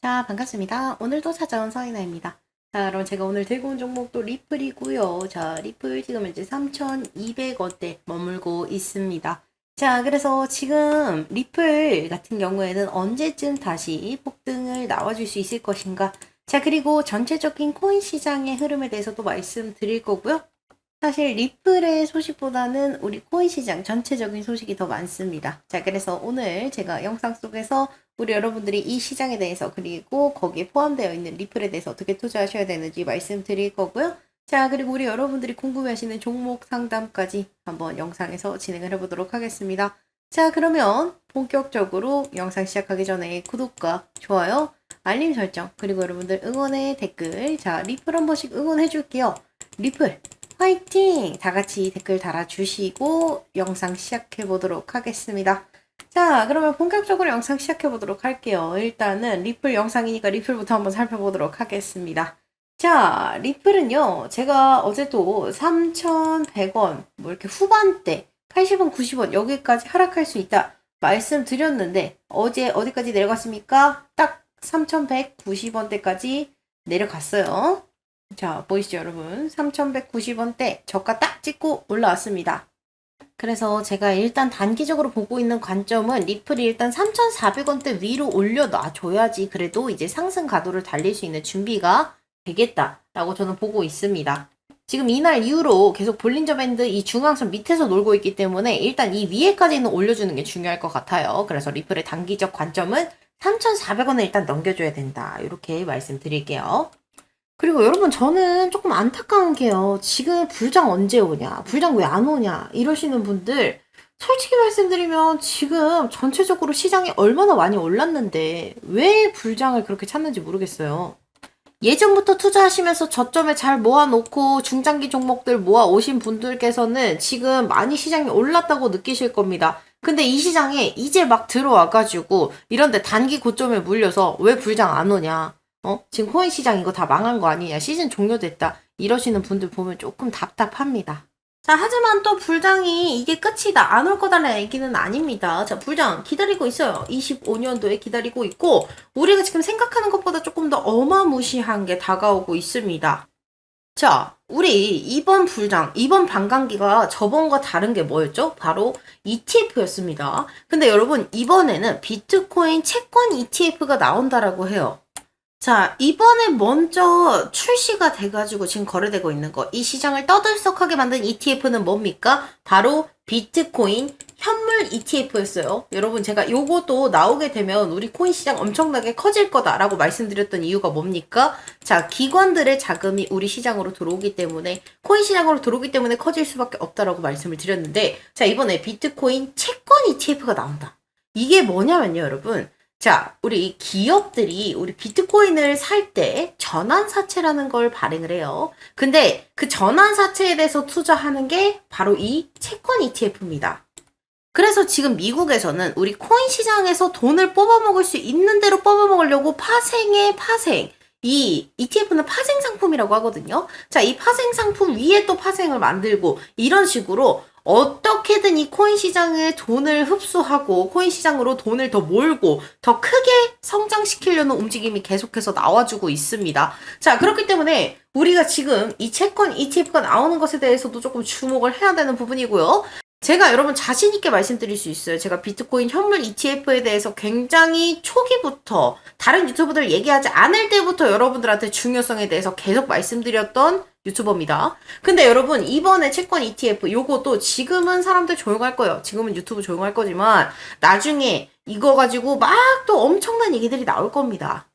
자, 반갑습니다. 오늘도 찾아온 서인아입니다. 자, 여러분 제가 오늘 들고 온 종목도 리플이고요. 자, 리플 지금 현재 3,200원대 머물고 있습니다. 자, 그래서 지금 리플 같은 경우에는 언제쯤 다시 폭등을 나와줄 수 있을 것인가? 자, 그리고 전체적인 코인 시장의 흐름에 대해서도 말씀드릴 거고요. 사실 리플의 소식보다는 우리 코인 시장 전체적인 소식이 더 많습니다. 자, 그래서 오늘 제가 영상 속에서 우리 여러분들이 이 시장에 대해서 그리고 거기에 포함되어 있는 리플에 대해서 어떻게 투자하셔야 되는지 말씀드릴 거고요. 자, 그리고 우리 여러분들이 궁금해하시는 종목 상담까지 한번 영상에서 진행을 해보도록 하겠습니다. 자, 그러면 본격적으로 영상 시작하기 전에 구독과 좋아요, 알림 설정, 그리고 여러분들 응원의 댓글, 자, 리플 한 번씩 응원해 줄게요. 리플, 화이팅! 다 같이 댓글 달아주시고 영상 시작해 보도록 하겠습니다. 자, 그러면 본격적으로 영상 시작해 보도록 할게요. 일단은 리플 영상이니까 리플부터 한번 살펴보도록 하겠습니다. 자, 리플은요, 제가 어제도 3,100원, 뭐 이렇게 후반대, 80원, 90원, 여기까지 하락할 수 있다 말씀드렸는데, 어제 어디까지 내려갔습니까? 딱 3,190원대까지 내려갔어요. 자, 보이시죠, 여러분? 3,190원대 저가 딱 찍고 올라왔습니다. 그래서 제가 일단 단기적으로 보고 있는 관점은 리플이 일단 3,400원대 위로 올려놔줘야지 그래도 이제 상승 가도를 달릴 수 있는 준비가 되겠다라고 저는 보고 있습니다. 지금 이날 이후로 계속 볼린저 밴드 이 중앙선 밑에서 놀고 있기 때문에 일단 이 위에까지는 올려주는 게 중요할 것 같아요. 그래서 리플의 단기적 관점은 3,400원을 일단 넘겨줘야 된다. 이렇게 말씀드릴게요. 그리고 여러분 저는 조금 안타까운 게요. 지금 불장 언제 오냐? 불장 왜 안 오냐? 이러시는 분들 솔직히 말씀드리면 지금 전체적으로 시장이 얼마나 많이 올랐는데 왜 불장을 그렇게 찾는지 모르겠어요. 예전부터 투자하시면서 저점에 잘 모아놓고 중장기 종목들 모아 오신 분들께서는 지금 많이 시장이 올랐다고 느끼실 겁니다. 근데 이 시장에 이제 막 들어와가지고 이런데 단기 고점에 물려서 왜 불장 안 오냐? 어? 지금 코인 시장 이거 다 망한 거 아니냐? 시즌 종료됐다. 이러시는 분들 보면 조금 답답합니다. 자, 하지만 또 불장이 이게 끝이다. 안 올 거다라는 얘기는 아닙니다. 자, 불장 기다리고 있어요. 25년도에 기다리고 있고, 우리가 지금 생각하는 것보다 조금 더 어마무시한 게 다가오고 있습니다. 자, 우리 이번 불장, 이번 반감기가 저번과 다른 게 뭐였죠? 바로 ETF였습니다. 근데 여러분, 이번에는 비트코인 채권 ETF가 나온다라고 해요. 자, 이번에 먼저 출시가 돼가지고 지금 거래되고 있는 거. 이 시장을 떠들썩하게 만든 ETF는 뭡니까? 바로 비트코인 현물 ETF였어요. 여러분, 제가 요것도 나오게 되면 우리 코인 시장 엄청나게 커질 거다라고 말씀드렸던 이유가 뭡니까? 자, 기관들의 자금이 우리 시장으로 들어오기 때문에, 코인 시장으로 들어오기 때문에 커질 수밖에 없다라고 말씀을 드렸는데, 자, 이번에 비트코인 채권 ETF가 나온다. 이게 뭐냐면요, 여러분. 자, 우리 기업들이 우리 비트코인을 살 때 전환사채라는 걸 발행을 해요. 근데 그 전환사채에 대해서 투자하는 게 바로 이 채권 ETF입니다. 그래서 지금 미국에서는 우리 코인 시장에서 돈을 뽑아먹을 수 있는 대로 뽑아먹으려고 파생의 파생. 이 ETF는 파생 상품이라고 하거든요. 자, 이 파생 상품 위에 또 파생을 만들고 이런 식으로 어떻게든 이 코인 시장에 돈을 흡수하고 코인 시장으로 돈을 더 몰고 더 크게 성장시키려는 움직임이 계속해서 나와주고 있습니다. 자, 그렇기 때문에 우리가 지금 이 채권 ETF가 나오는 것에 대해서도 조금 주목을 해야 되는 부분이고요. 제가 여러분 자신 있게 말씀드릴 수 있어요. 제가 비트코인 현물 ETF에 대해서 굉장히 초기부터 다른 유튜버들 얘기하지 않을 때부터 여러분들한테 중요성에 대해서 계속 말씀드렸던 유튜버입니다. 근데 여러분 이번에 채권 ETF 요것도 지금은 사람들 조용할 거예요. 지금은 유튜브 조용할 거지만 나중에 이거 가지고 막 또 엄청난 얘기들이 나올 겁니다.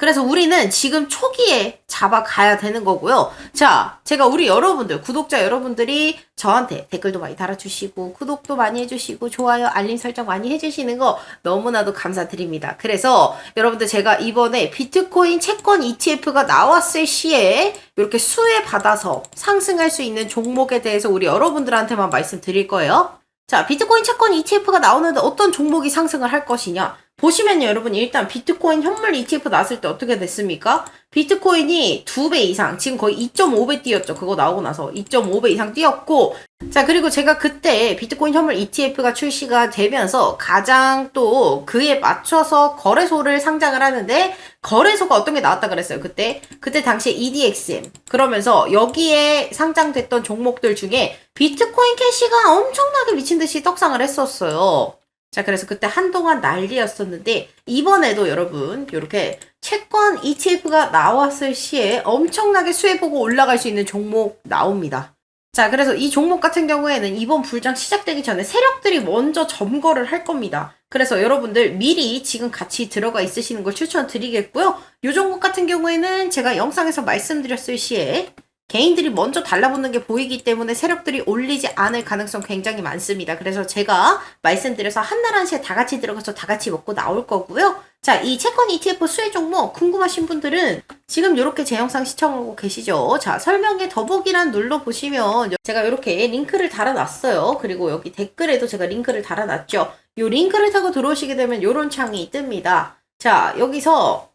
그래서 우리는 지금 초기에 잡아가야 되는 거고요. 자, 제가 우리 여러분들, 구독자 여러분들이 저한테 댓글도 많이 달아주시고, 구독도 많이 해주시고, 좋아요, 알림 설정 많이 해주시는 거 너무나도 감사드립니다. 그래서 여러분들 제가 이번에 비트코인 채권 ETF가 나왔을 시에 이렇게 수혜 받아서 상승할 수 있는 종목에 대해서 우리 여러분들한테만 말씀드릴 거예요. 자, 비트코인 채권 ETF가 나오는데 어떤 종목이 상승을 할 것이냐? 보시면요, 여러분, 일단 비트코인 현물 ETF 나왔을 때 어떻게 됐습니까? 비트코인이 2배 이상, 지금 거의 2.5배 뛰었죠. 그거 나오고 나서 2.5배 이상 뛰었고, 자, 그리고 제가 그때 비트코인 현물 ETF가 출시가 되면서 가장 또 그에 맞춰서 거래소를 상장을 하는데, 거래소가 어떤 게 나왔다 그랬어요, 그때? 그때 당시에 EDXM. 그러면서 여기에 상장됐던 종목들 중에 비트코인 캐시가 엄청나게 미친 듯이 떡상을 했었어요. 자, 그래서 그때 한동안 난리였었는데, 이번에도 여러분, 이렇게 채권 ETF가 나왔을 시에 엄청나게 수혜보고 올라갈 수 있는 종목 나옵니다. 자, 그래서 이 종목 같은 경우에는 이번 불장 시작되기 전에 세력들이 먼저 점거를 할 겁니다. 그래서 여러분들 미리 지금 같이 들어가 있으시는 걸 추천드리겠고요. 이 종목 같은 경우에는 제가 영상에서 말씀드렸을 시에 개인들이 먼저 달라붙는 게 보이기 때문에 세력들이 올리지 않을 가능성 굉장히 많습니다. 그래서 제가 말씀드려서 한날 한시에 다 같이 들어가서 다 같이 먹고 나올 거고요. 자, 이 채권 ETF 수혜 종목 궁금하신 분들은 지금 이렇게 제 영상 시청하고 계시죠? 자, 설명에 더보기란 눌러보시면 제가 이렇게 링크를 달아놨어요. 그리고 여기 댓글에도 제가 링크를 달아놨죠. 이 링크를 타고 들어오시게 되면 이런 창이 뜹니다. 자, 여기서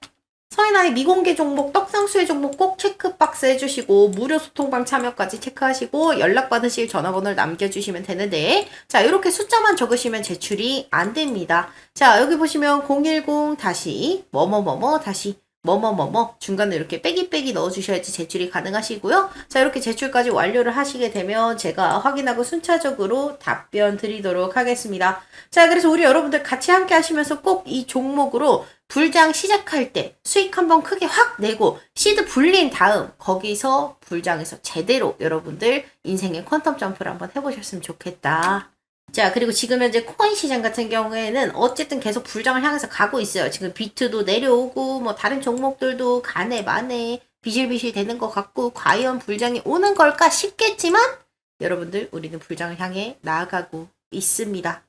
서인아의 미공개 종목, 떡상수의 종목 꼭 체크박스 해주시고 무료 소통방 참여까지 체크하시고 연락받으실 전화번호를 남겨주시면 되는데 자 이렇게 숫자만 적으시면 제출이 안 됩니다. 자 여기 보시면 010 다시 뭐뭐뭐뭐 다시 뭐뭐뭐뭐 중간에 이렇게 빼기 빼기 넣어주셔야지 제출이 가능하시고요. 자 이렇게 제출까지 완료를 하시게 되면 제가 확인하고 순차적으로 답변 드리도록 하겠습니다. 자 그래서 우리 여러분들 같이 함께 하시면서 꼭 이 종목으로 불장 시작할 때 수익 한번 크게 확 내고 시드 불린 다음 거기서 불장에서 제대로 여러분들 인생의 퀀텀 점프를 한번 해보셨으면 좋겠다. 자, 그리고 지금 현재 코인 시장 같은 경우에는 어쨌든 계속 불장을 향해서 가고 있어요. 지금 비트도 내려오고, 뭐, 다른 종목들도 가네, 마네, 비실비실 되는 것 같고, 과연 불장이 오는 걸까 싶겠지만, 여러분들, 우리는 불장을 향해 나아가고 있습니다.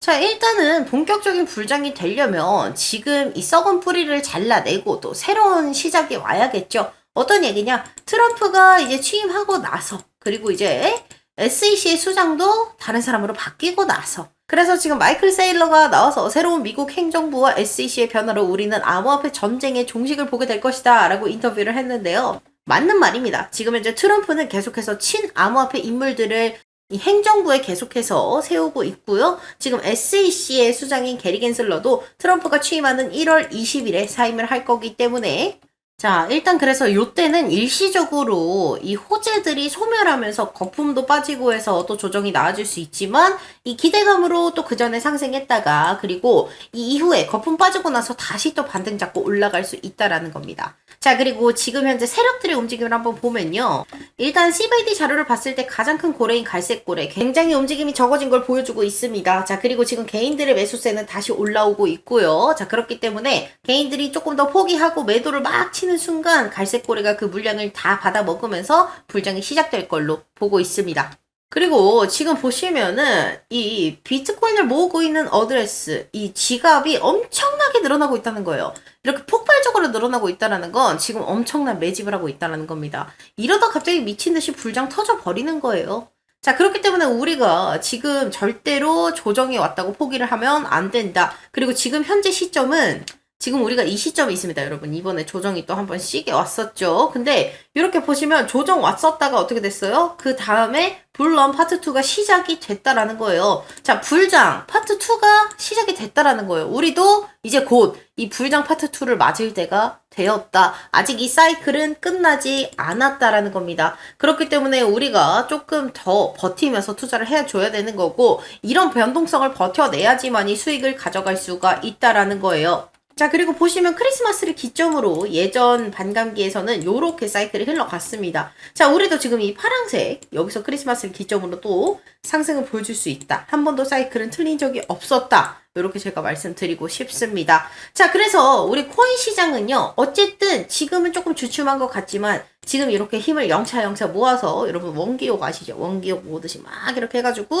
자, 일단은 본격적인 불장이 되려면 지금 이 썩은 뿌리를 잘라내고 또 새로운 시작이 와야겠죠. 어떤 얘기냐? 트럼프가 이제 취임하고 나서, 그리고 이제 SEC의 수장도 다른 사람으로 바뀌고 나서 그래서 지금 마이클 세일러가 나와서 새로운 미국 행정부와 SEC의 변화로 우리는 암호화폐 전쟁의 종식을 보게 될 것이다 라고 인터뷰를 했는데요. 맞는 말입니다. 지금 현재 트럼프는 계속해서 친 암호화폐 인물들을 이 행정부에 계속해서 세우고 있고요. 지금 SEC의 수장인 게리 겐슬러도 트럼프가 취임하는 1월 20일에 사임을 할 거기 때문에 자, 일단 그래서 요때는 일시적으로 이 호재들이 소멸하면서 거품도 빠지고 해서 또 조정이 나아질 수 있지만 이 기대감으로 또 그 전에 상승했다가 그리고 이 이후에 거품 빠지고 나서 다시 또 반등 잡고 올라갈 수 있다라는 겁니다. 자, 그리고 지금 현재 세력들의 움직임을 한번 보면요. 일단 CVD 자료를 봤을 때 가장 큰 고래인 갈색 고래 굉장히 움직임이 적어진 걸 보여주고 있습니다. 자, 그리고 지금 개인들의 매수세는 다시 올라오고 있고요. 자, 그렇기 때문에 개인들이 조금 더 포기하고 매도를 막 치는 순간 갈색 고래가 그 물량을 다 받아 먹으면서 불장이 시작될 걸로 보고 있습니다. 그리고 지금 보시면은 이 비트코인을 모으고 있는 어드레스, 이 지갑이 엄청나게 늘어나고 있다는 거예요. 이렇게 폭발적으로 늘어나고 있다는 건 지금 엄청난 매집을 하고 있다는 겁니다. 이러다 갑자기 미친 듯이 불장 터져 버리는 거예요. 자, 그렇기 때문에 우리가 지금 절대로 조정이 왔다고 포기를 하면 안 된다. 그리고 지금 현재 시점은 지금 우리가 이 시점이 있습니다, 여러분. 이번에 조정이 또 한번 시게 왔었죠. 근데 이렇게 보시면 조정 왔었다가 어떻게 됐어요? 그 다음에 불런 파트 2가 시작이 됐다라는 거예요. 자, 불장 파트 2가 시작이 됐다라는 거예요. 우리도 이제 곧 이 불장 파트 2를 맞을 때가 되었다. 아직 이 사이클은 끝나지 않았다라는 겁니다. 그렇기 때문에 우리가 조금 더 버티면서 투자를 해줘야 되는 거고 이런 변동성을 버텨내야지만 이 수익을 가져갈 수가 있다라는 거예요. 자, 그리고 보시면 크리스마스를 기점으로 예전 반감기에서는 요렇게 사이클이 흘러갔습니다. 자, 우리도 지금 이 파랑색, 여기서 크리스마스를 기점으로 또 상승을 보여줄 수 있다. 한 번도 사이클은 틀린 적이 없었다. 이렇게 제가 말씀드리고 싶습니다. 자, 그래서 우리 코인 시장은요, 어쨌든 지금은 조금 주춤한 것 같지만, 지금 이렇게 힘을 영차 영차 모아서 여러분 원기옥 아시죠? 원기옥 모듯이 막 이렇게 해가지고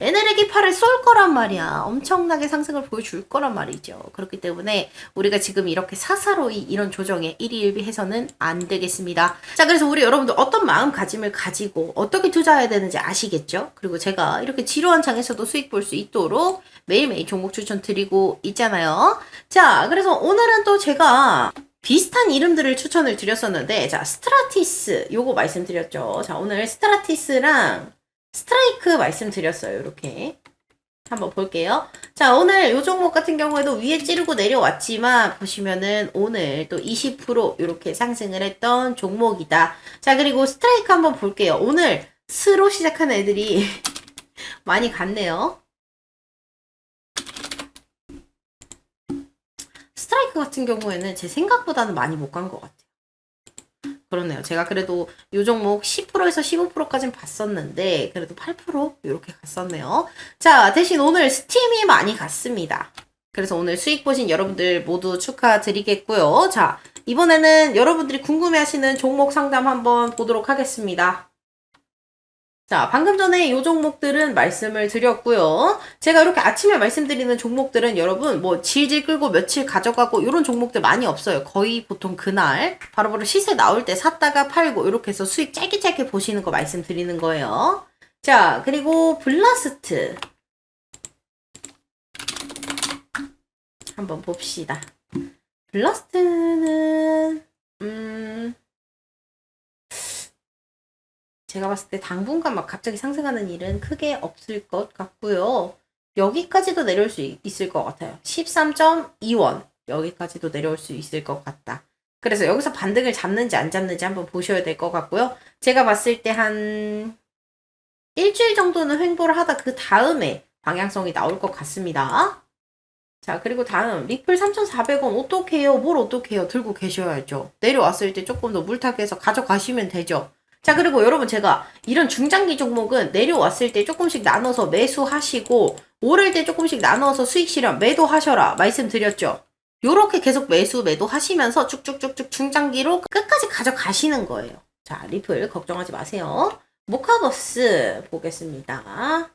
에네르기 파를 쏠 거란 말이야. 엄청나게 상승을 보여줄 거란 말이죠. 그렇기 때문에 우리가 지금 이렇게 사사로이 이런 조정에 일희일비해서는 안 되겠습니다. 자, 그래서 우리 여러분들 어떤 마음가짐을 가지고 어떻게 투자해야 되는지 아시겠죠? 그리고 제가 이렇게 지루한 장에서도 수익 볼 수 있도록 매일매일 종목 추천 드리고 있잖아요. 자, 그래서 오늘은 또 제가 비슷한 이름들을 추천을 드렸었는데, 자, 스트라티스, 요거 말씀드렸죠. 자, 오늘 스트라티스랑 스트라이크 말씀드렸어요. 이렇게. 한번 볼게요. 자, 오늘 요 종목 같은 경우에도 위에 찌르고 내려왔지만, 보시면은 오늘 또 20% 이렇게 상승을 했던 종목이다. 자, 그리고 스트라이크 한번 볼게요. 오늘 스로 시작한 애들이 많이 갔네요. 스트라이크 같은 경우에는 제 생각보다는 많이 못 간 것 같아요. 그렇네요. 제가 그래도 요 종목 10%에서 15%까지는 봤었는데 그래도 8% 이렇게 갔었네요. 자, 대신 오늘 스팀이 많이 갔습니다. 그래서 오늘 수익 보신 여러분들 모두 축하드리겠고요. 자, 이번에는 여러분들이 궁금해하시는 종목 상담 한번 보도록 하겠습니다. 자, 방금 전에 이 종목들은 말씀을 드렸고요. 제가 이렇게 아침에 말씀드리는 종목들은 여러분 뭐 질질 끌고 며칠 가져가고 이런 종목들 많이 없어요. 거의 보통 그날 바로바로 시세 나올 때 샀다가 팔고 이렇게 해서 수익 짧게 짧게 보시는 거 말씀드리는 거예요. 자, 그리고 블라스트 한번 봅시다. 블라스트는 음 제가 봤을 때 당분간 막 갑자기 상승하는 일은 크게 없을 것 같고요. 여기까지도 내려올 수 있- 있을 것 같아요. 13.2원 여기까지도 내려올 수 있을 것 같다. 그래서 여기서 반등을 잡는지 안 잡는지 한번 보셔야 될 것 같고요. 제가 봤을 때 한 일주일 정도는 횡보를 하다 그 다음에 방향성이 나올 것 같습니다. 자, 그리고 다음 리플 3,400원 어떡해요? 뭘 어떡해요? 들고 계셔야죠. 내려왔을 때 조금 더 물타기해서 가져가시면 되죠. 자, 그리고 여러분 제가 이런 중장기 종목은 내려왔을 때 조금씩 나눠서 매수하시고 오를 때 조금씩 나눠서 수익 실현 매도하셔라 말씀드렸죠. 요렇게 계속 매수 매도 하시면서 쭉쭉쭉쭉 중장기로 끝까지 가져가시는 거예요. 자, 리플 걱정하지 마세요. 모카버스 보겠습니다.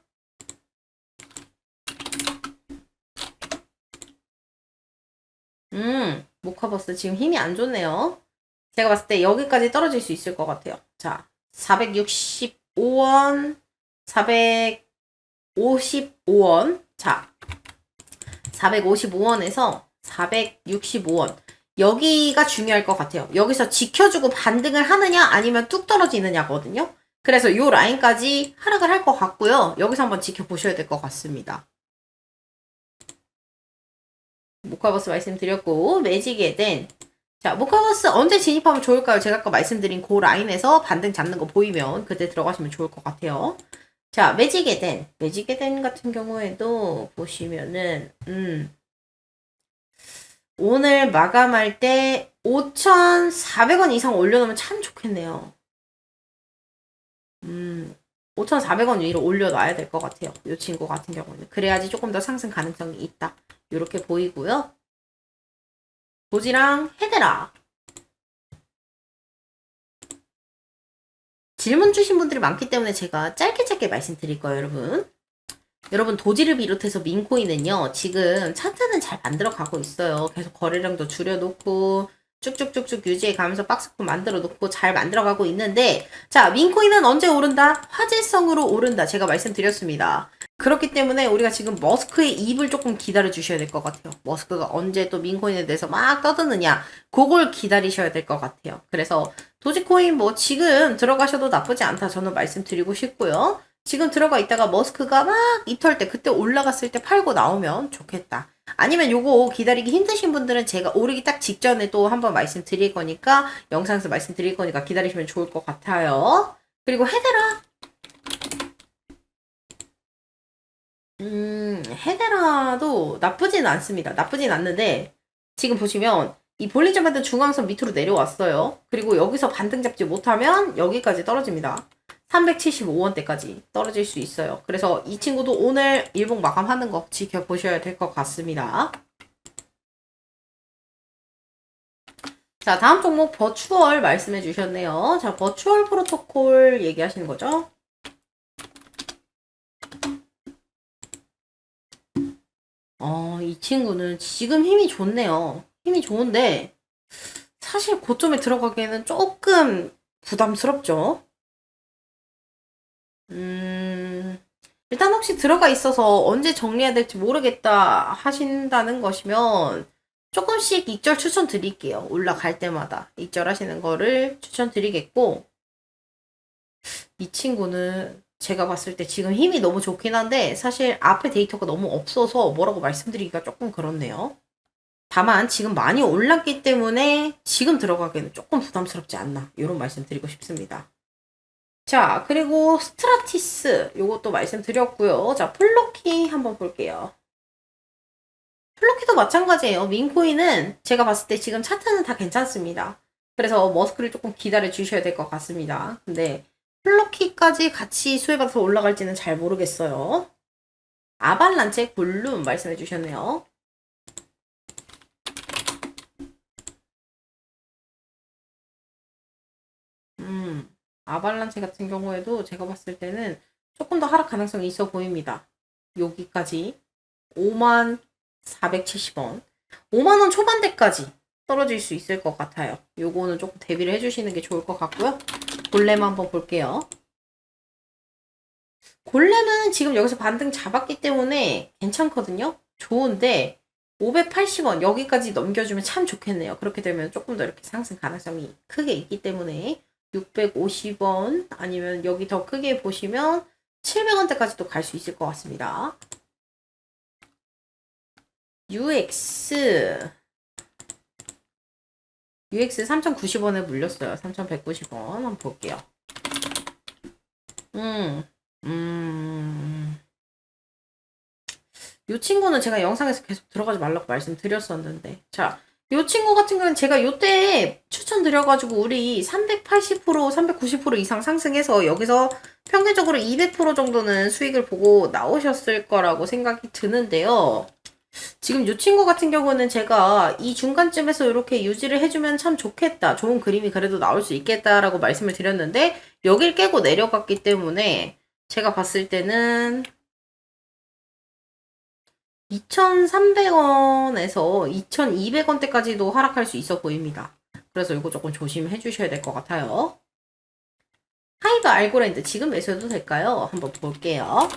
음, 모카버스 지금 힘이 안 좋네요. 제가 봤을 때 여기까지 떨어질 수 있을 것 같아요. 자, 465원, 455원. 자, 455원에서 465원. 여기가 중요할 것 같아요. 여기서 지켜주고 반등을 하느냐 아니면 뚝 떨어지느냐거든요. 그래서 요 라인까지 하락을 할 것 같고요. 여기서 한번 지켜보셔야 될 것 같습니다. 모카버스 말씀드렸고 매직에 된 자, 모카버스 언제 진입하면 좋을까요? 제가 아까 말씀드린 그 라인에서 반등 잡는 거 보이면 그때 들어가시면 좋을 것 같아요. 자, 매직 에덴. 매직 에덴 같은 경우에도 보시면은, 음, 오늘 마감할 때 5,400원 이상 올려놓으면 참 좋겠네요. 음, 5,400원 위로 올려놔야 될 것 같아요. 이 친구 같은 경우는. 그래야지 조금 더 상승 가능성이 있다. 이렇게 보이고요. 도지랑 헤데라. 질문 주신 분들이 많기 때문에 제가 짧게 짧게 말씀드릴 거예요, 여러분. 여러분, 도지를 비롯해서 민코인은요, 지금 차트는 잘 만들어 가고 있어요. 계속 거래량도 줄여놓고, 쭉쭉쭉쭉 유지해 가면서 박스권 만들어 놓고 잘 만들어 가고 있는데, 자, 민코인은 언제 오른다? 화제성으로 오른다. 제가 말씀드렸습니다. 그렇기 때문에 우리가 지금 머스크의 입을 조금 기다려 주셔야 될 것 같아요. 머스크가 언제 또 민코인에 대해서 막 떠드느냐, 그걸 기다리셔야 될 것 같아요. 그래서 도지코인 뭐 지금 들어가셔도 나쁘지 않다 저는 말씀드리고 싶고요. 지금 들어가 있다가 머스크가 막 입털 때 그때 올라갔을 때 팔고 나오면 좋겠다. 아니면 요거 기다리기 힘드신 분들은 제가 오르기 딱 직전에 또 한번 말씀드릴 거니까 영상에서 말씀드릴 거니까 기다리시면 좋을 것 같아요. 그리고 헤데라 음, 헤데라도 나쁘진 않습니다. 나쁘진 않는데, 지금 보시면, 이 볼리점 반등 중앙선 밑으로 내려왔어요. 그리고 여기서 반등 잡지 못하면 여기까지 떨어집니다. 375원대까지 떨어질 수 있어요. 그래서 이 친구도 오늘 일봉 마감하는 거 지켜보셔야 될 것 같습니다. 자, 다음 종목 버추얼 말씀해 주셨네요. 자, 버추얼 프로토콜 얘기하시는 거죠? 어, 이 친구는 지금 힘이 좋네요. 힘이 좋은데, 사실 고점에 들어가기에는 조금 부담스럽죠? 음, 일단 혹시 들어가 있어서 언제 정리해야 될지 모르겠다 하신다는 것이면, 조금씩 익절 추천드릴게요. 올라갈 때마다 익절 하시는 거를 추천드리겠고, 이 친구는 제가 봤을 때 지금 힘이 너무 좋긴 한데, 사실 앞에 데이터가 너무 없어서 뭐라고 말씀드리기가 조금 그렇네요. 다만 지금 많이 올랐기 때문에 지금 들어가기에는 조금 부담스럽지 않나. 이런 말씀 드리고 싶습니다. 자, 그리고 스트라티스 요것도 말씀드렸고요. 자, 플로키 한번 볼게요. 플로키도 마찬가지예요. 민코인은 제가 봤을 때 지금 차트는 다 괜찮습니다. 그래서 머스크를 조금 기다려 주셔야 될 것 같습니다. 근데 플로키까지 같이 수혜받아서 올라갈지는 잘 모르겠어요. 아발란체 볼룸 말씀해 주셨네요. 음, 아발란체 같은 경우에도 제가 봤을 때는 조금 더 하락 가능성이 있어 보입니다. 여기까지 5만 470원. 5만원 초반대까지 떨어질 수 있을 것 같아요. 요거는 조금 대비를 해주시는 게 좋을 것 같고요. 골렘 한번 볼게요. 골렘은 지금 여기서 반등 잡았기 때문에 괜찮거든요. 좋은데 580원 여기까지 넘겨주면 참 좋겠네요. 그렇게 되면 조금 더 이렇게 상승 가능성이 크게 있기 때문에 650원 아니면 여기 더 크게 보시면 700원대까지도 갈 수 있을 것 같습니다. UX UX 3,090원에 물렸어요. 3,190원 한번 볼게요. 음, 음. 이 친구는 제가 영상에서 계속 들어가지 말라고 말씀드렸었는데 자, 이 친구 같은 경우는 제가 요때 추천드려가지고 우리 380% 390% 이상 상승해서 여기서 평균적으로 200% 정도는 수익을 보고 나오셨을 거라고 생각이 드는데요. 지금 이 친구 같은 경우는 제가 이 중간쯤에서 이렇게 유지를 해주면 참 좋겠다. 좋은 그림이 그래도 나올 수 있겠다라고 말씀을 드렸는데 여길 깨고 내려갔기 때문에 제가 봤을 때는 2,300원에서 2,200원대까지도 하락할 수 있어 보입니다. 그래서 이거 조금 조심해 주셔야 될 것 같아요. 하이브 알고랜드 지금 매수해도 될까요? 한번 볼게요.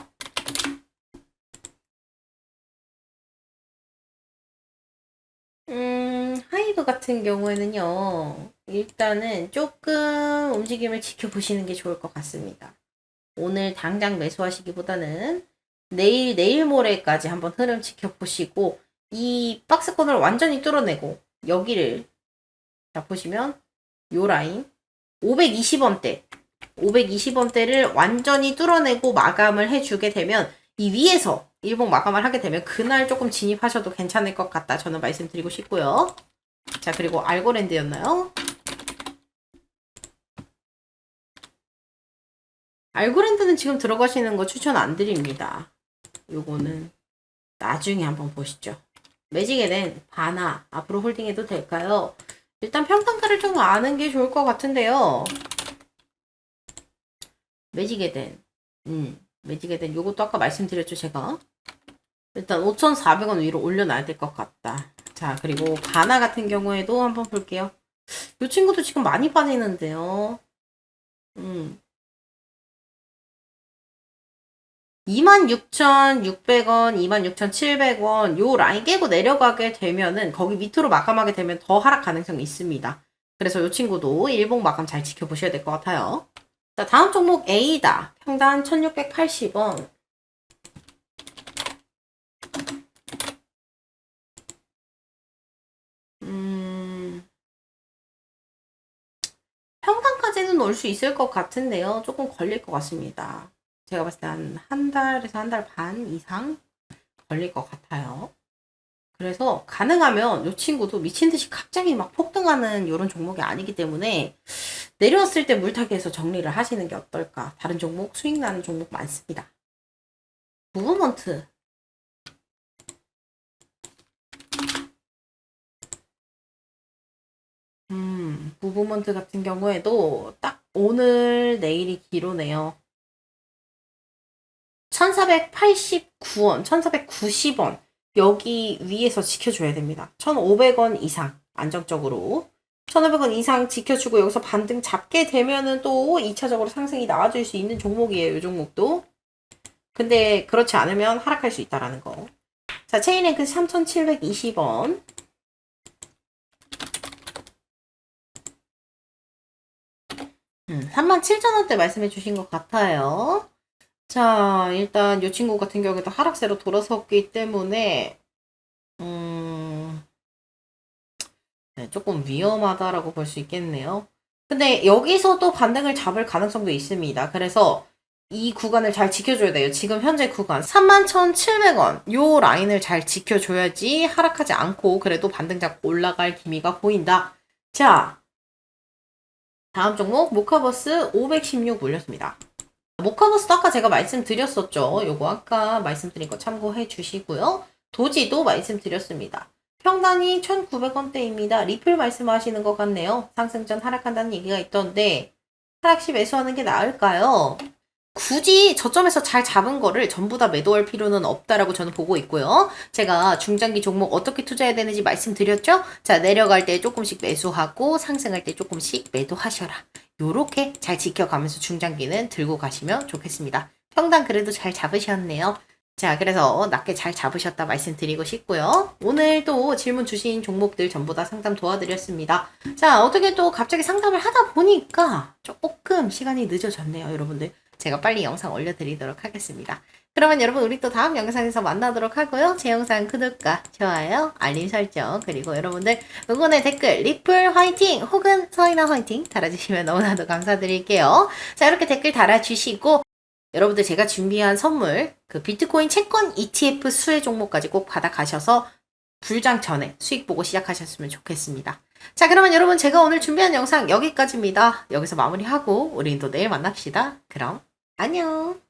음, 하이브 같은 경우에는요, 일단은 조금 움직임을 지켜보시는 게 좋을 것 같습니다. 오늘 당장 매수하시기보다는 내일, 내일 모레까지 한번 흐름 지켜보시고, 이 박스권을 완전히 뚫어내고, 여기를, 자, 보시면, 요 라인, 520원대, 520원대를 완전히 뚫어내고 마감을 해주게 되면, 이 위에서 일봉 마감을 하게 되면 그날 조금 진입하셔도 괜찮을 것 같다. 저는 말씀드리고 싶고요. 자, 그리고 알고랜드였나요? 알고랜드는 지금 들어가시는 거 추천 안 드립니다. 요거는 나중에 한번 보시죠. 매직에 된 바나 앞으로 홀딩해도 될까요? 일단 평단가를 좀 아는 게 좋을 것 같은데요. 매직에 된 음, 매직에 된 요것도 아까 말씀드렸죠 제가 일단 5,400원 위로 올려놔야 될 것 같다 자 그리고 가나 같은 경우에도 한번 볼게요 이 친구도 지금 많이 빠지는데요 음. 26,600원, 26,700원 요 라인 깨고 내려가게 되면은 거기 밑으로 마감하게 되면 더 하락 가능성이 있습니다. 그래서 이 친구도 일봉 마감 잘 지켜보셔야 될 것 같아요. 자, 다음 종목 A다. 평단 1680원. 음, 평단까지는 올 수 있을 것 같은데요. 조금 걸릴 것 같습니다. 제가 봤을 때 한 한 달에서 한 달 반 이상 걸릴 것 같아요. 그래서 가능하면 이 친구도 미친 듯이 갑자기 막 폭등하는 이런 종목이 아니기 때문에 내려왔을 때 물타기해서 정리를 하시는 게 어떨까. 다른 종목 수익 나는 종목 많습니다. 무브먼트 음, 무브먼트 같은 경우에도 딱 오늘 내일이 기로네요. 1489원, 1490원 여기 위에서 지켜줘야 됩니다. 1500원 이상 안정적으로 1500원 이상 지켜주고 여기서 반등 잡게 되면은 또 2차적으로 상승이 나와줄 수 있는 종목이에요. 이 종목도. 근데 그렇지 않으면 하락할 수 있다라는 거. 자, 체인랭크 3720원. 음, 37,000원대 말씀해 주신 것 같아요. 자, 일단 이 친구 같은 경우에도 하락세로 돌아섰기 때문에, 음, 네, 조금 위험하다라고 볼 수 있겠네요. 근데 여기서도 반등을 잡을 가능성도 있습니다. 그래서 이 구간을 잘 지켜줘야 돼요. 지금 현재 구간 31,700원 요 라인을 잘 지켜줘야지 하락하지 않고 그래도 반등 잡고 올라갈 기미가 보인다. 자, 다음 종목 모카버스 516 올렸습니다. 모카버스도 아까 제가 말씀드렸었죠. 요거 아까 말씀드린 거 참고해 주시고요. 도지도 말씀드렸습니다. 평단이 1,900원대입니다. 리플 말씀하시는 것 같네요. 상승 전 하락한다는 얘기가 있던데 하락 시 매수하는 게 나을까요? 굳이 저점에서 잘 잡은 거를 전부 다 매도할 필요는 없다라고 저는 보고 있고요. 제가 중장기 종목 어떻게 투자해야 되는지 말씀드렸죠? 자, 내려갈 때 조금씩 매수하고 상승할 때 조금씩 매도하셔라. 요렇게 잘 지켜가면서 중장기는 들고 가시면 좋겠습니다. 평단 그래도 잘 잡으셨네요. 자, 그래서 낮게 잘 잡으셨다 말씀드리고 싶고요. 오늘도 질문 주신 종목들 전부 다 상담 도와드렸습니다. 자, 어떻게 또 갑자기 상담을 하다 보니까 조금 시간이 늦어졌네요, 여러분들. 제가 빨리 영상 올려드리도록 하겠습니다. 그러면 여러분 우리 또 다음 영상에서 만나도록 하고요. 제 영상 구독과 좋아요, 알림 설정 그리고 여러분들 응원의 댓글 리플 화이팅 혹은 서인아 화이팅 달아주시면 너무나도 감사드릴게요. 자 이렇게 댓글 달아주시고 여러분들 제가 준비한 선물 그 비트코인 채권 ETF 수혜 종목까지 꼭 받아가셔서 불장 전에 수익 보고 시작하셨으면 좋겠습니다. 자, 그러면 여러분 제가 오늘 준비한 영상 여기까지입니다. 여기서 마무리하고 우리는 또 내일 만납시다. 그럼 안녕.